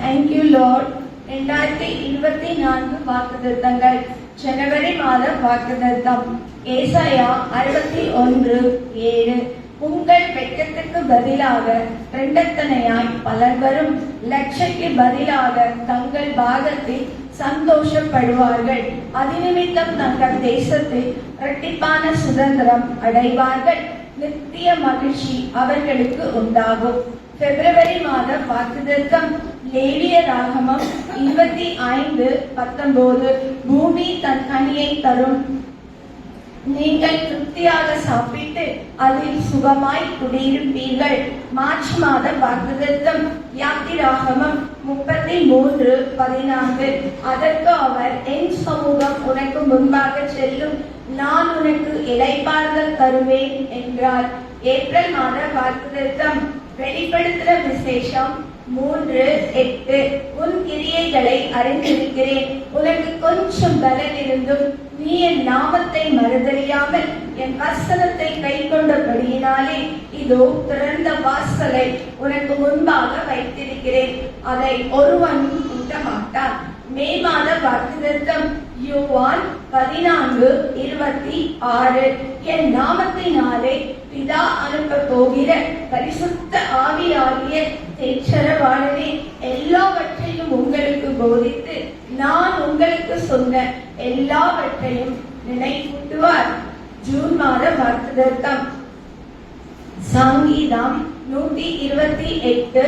Thank you Lord ரெண்டாயிரத்தி இருபத்தி நான்கு வாக்குத்தத்தங்கள். ஜனவரி மாதம் வாக்குத்தத்தம். ஏசாயா அறுபத்தி ஒன்று ஏழு. உங்கள் வெட்கத்துக்கு பதிலாக ரெண்டத்தனையாய் பலர் வரும். லட்சக்கு பதிலாக தங்கள் பாகத்தில் சந்தோஷப்படுவார்கள். அதிநிமித்தம் தங்கள் தேசத்தில் இரட்டிப்பான சுதந்திரம் அடைவார்கள். நித்திய மகிழ்ச்சி அவர்களுக்கு உண்டாகும். பிப்ரவரி மாதம் வாக்குதத்தம் லேடிய ராகமம் இருபத்தி ஐந்து பத்தொன்பது. பூமி தன் கனியை தரும். நீங்கள் திருப்தியாக சாப்பிட்டு அதில் சுகமாய் குடியிருப்பீர்கள். மார்ச் மாத வாக்குதத்தம் யாத்திராகமம் முப்பத்தி மூன்று பதினான்கு. அதற்கு அவர் என் சமூகம் உனக்கு முன்பாக செல்லும். நான் உனக்கு இளைப்பாறுதல் தருவேன் என்றார். ஏப்ரல் மாத வாக்குதத்தம் வெளிப்படுத்துற விசேஷம் மூன்று எட்டு. உன் கிரியைகளை அறிந்திருக்கிறேன். உனக்கு கொஞ்சம் பலன் இருந்தும் நீ என் நாமத்தை மறுதறியாமல் என் வசனத்தை கை கொண்டபடியினாலே இதோ திறந்த வாசலை உனக்கு முன்பாக வைத்திருக்கிறேன். அதை ஒருவன் கூட்ட மாட்டான் மே மாத வாக்குதத்தம் யோவான் பதினான்கு இருபத்தி ஆறு. என் நாமத்தினாலே போகிற பரிசுத்த ஆவியாகிய தேச்சரவாளனே எல்லாவற்றையும் உங்களுக்கு போதித்து நான் உங்களுக்கு சொன்ன எல்லாவற்றையும் நினைவூட்டுவார். ஜூன் மாத வாக்குதத்தம் சங்கீதம் நூத்தி இருபத்தி எட்டு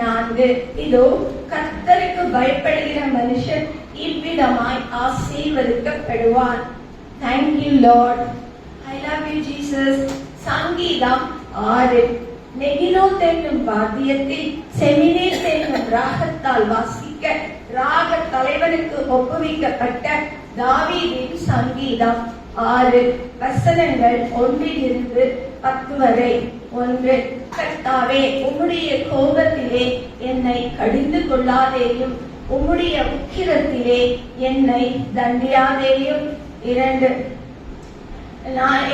நான்கு. இதோ கர்த்தருக்கு பயப்படுகிற மனுஷன் இவ்விதமாய் ஆசீர்வதிக்கப்படுவான் thank you Lord I love you Jesus சங்கீதம் ஆறு நெகிலோத் என்னும் வாத்தியத்தில் செமினேத் என்னும் ராகத்தால் வாசிக்க ராக தலைவனுக்கு ஒப்புவிக்கப்பட்ட தாவீதின் சங்கீதம் ஆறு வசனங்கள் ஒன்றிலிருந்து பத்து வரை. ஒன்று கர்த்தாவே உம்முடைய கோபத்திலே என்னை கடிந்து கொள்ளாதேயும் உம்முடைய உக்கிரத்திலே என்னை தண்டியாதேயும். இரண்டு நான்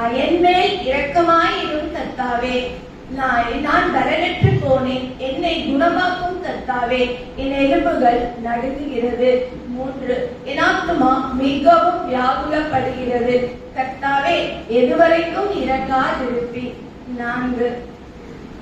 என் மேல் இரக்கமாயிரும் கர்த்தாவே நான் நான் பலனற்று போனேன். என்னை குணமாக்கும் தத்தாவே என் எலும்புகள் நடுங்குகிறது. மூன்று என் ஆத்மா மிகவும் வியாகுலப்படுகிறது. கத்தாவே எதுவரைக்கும் இறக்காதிருப்பி நான்கு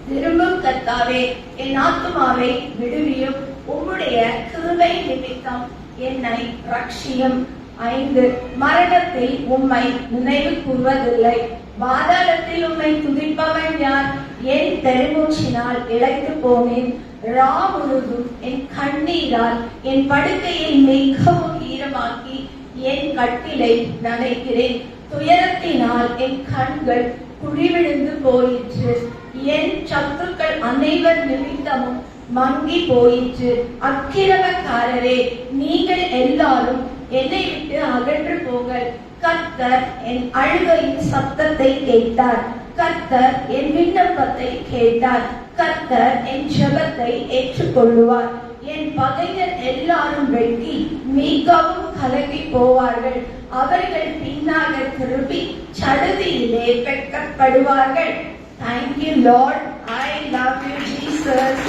திரும்பும் கத்தாவே. என் ஆத்மாவை விடுவியும். உம்முடைய கிருபை நிமித்தம் என்னை ரட்சியும். ஐந்து. மரணத்தில் உம்மை நினைவு கூறுவதில்லை பாதாளத்தில் உம்மை துதிப்பவன் யார்? என் பெருமூச்சினால் இழைத்து போனேன். ரா முழுதும் என் கண்ணீரால் என் படுக்கையை மிகவும் ஈரமாக்கி என் கட்டிலை நனைக்கிறேன். துயரத்தினால் என் கண்கள் குழிவிழுந்து போயிற்று. என் சத்துருக்கள் அனைவர் நிமித்தமும் மங்கி போயிற்று. அக்கிரமக்காரரே நீங்கள் எல்லாரும் என்னை விட்டு அகன்று போக கர்த்தர் என் அழுகையின் சத்தத்தை கேட்டார். கர்த்தர் என் விண்ணப்பத்தை கேட்டார். கர்த்தர் என் ஜபத்தை ஏற்றுக்கொள்ளுவார். என் பகைஞர் எல்லாரும் வெட்டி மிகவும் கலங்கி போவார்கள். அவர்கள் பின்னாக திரும்பி சடுதியிலே வெட்கப்படுவார்கள். Thank you Lord I love you Jesus